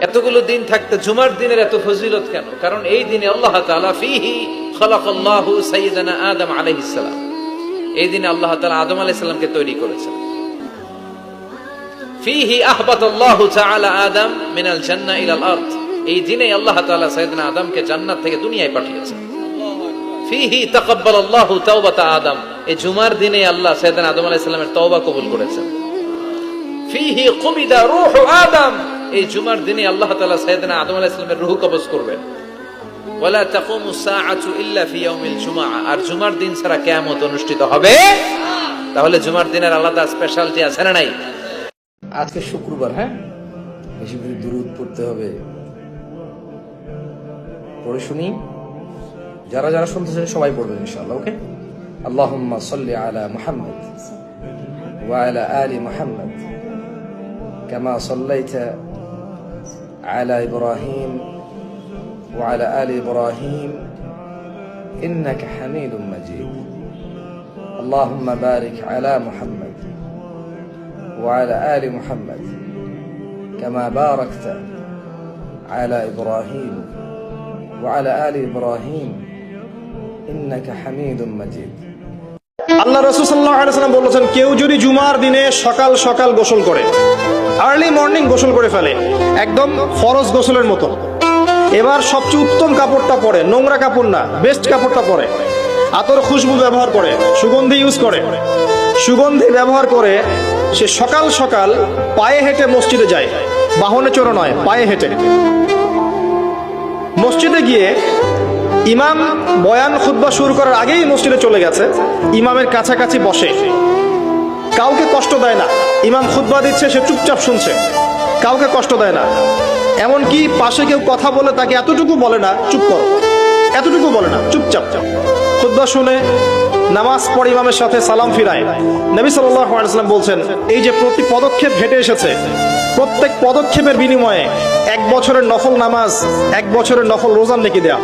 এতগুলো দিন থাকতে জুমার দিনের এত ফজিলত কেন? কারণ এই দিনে আল্লাহ ফিহি আদম আলাইহিস এই দিনে আল্লাহ তাআলা আদম আলাইহিস তৈরি করেছেন। আল্লাহ দুনিয়ায় পাঠিয়েছেন। ফিহি আদম। এই জুমার আল্লাহ আদম তওবা কবুল করেছেন। ফিহি এই জুমার দিনে আল্লাহ তালা সাইয়েদনা আদম আলাইহিস সালামের রূহ কবজ করবেন। ওয়ালা তাকুমু আর জুমার দিন ছাড়া কিয়ামত অনুষ্ঠিত হবে? তাহলে জুমার দিনের আলাদা স্পেশালিটি আছে না নাই? আজকে শুক্রবার হ্যাঁ? বেশি বেশি দুরুদ পড়তে হবে। পড়ে শুনি। যারা যারা শুনতেছেন সবাই পড়বেন ইনশাআল্লাহ, ওকে? আল্লাহুম্মা সাল্লি আলা মুহাম্মদ ওয়া আলা আলি মুহাম্মদ। কামা সাল্লাইতা আলা ইব্রাহিম ওয়া আলা আলি ইব্রাহিম إنك حميد مجيد اللهم بارك على محمد وعلى آل محمد كما باركت على إبراهيم وعلى آل إبراهيم إنك حميد مجيد আল্লাহ রসুল সাল্লাম বলেছেন কেউ যদি জুমার দিনে সকাল সকাল গোসল করে আর্লি মর্নিং গোসল করে ফেলে। একদম ফরজ গোসলের মতো। এবার সবচেয়ে উত্তম কাপড়টা পরে, নোংরা কাপড় না বেস্ট কাপড়টা পরে। আতর খুশবু ব্যবহার করে, সুগন্ধি ইউজ করে। সুগন্ধি ব্যবহার করে সে সকাল সকাল পায়ে হেঁটে মসজিদে যায়। বাহনে চড়ো নয়, পায়ে হেঁটে। মসজিদে গিয়ে ইমাম বয়ান খুতবা শুরু করার আগেই মসজিদে চলে গেছে। ইমামের কাছাকাছি বসে। কাউকে কষ্ট দেয় না। ইমাম খুতবা দিচ্ছে, সে চুপচাপ শুনছে। কাউকে কষ্ট দেয় না। এমনকি পাশে কেউ কথা বলে তাকে এতটুকু বলে না, চুপ করো। এতটুকু বলে না, চুপচাপ খুতবা শুনে নামাজ পড়ে ইমামের সাথে সালাম ফিরায়। নবী সাল্লাম বলছেন, এই যে প্রতি পদক্ষেপ হেঁটে এসেছে, প্রত্যেক পদক্ষেপের বিনিময়ে এক বছরের নফল নামাজ, এক বছরের নফল রোজান রেখে দেয়া।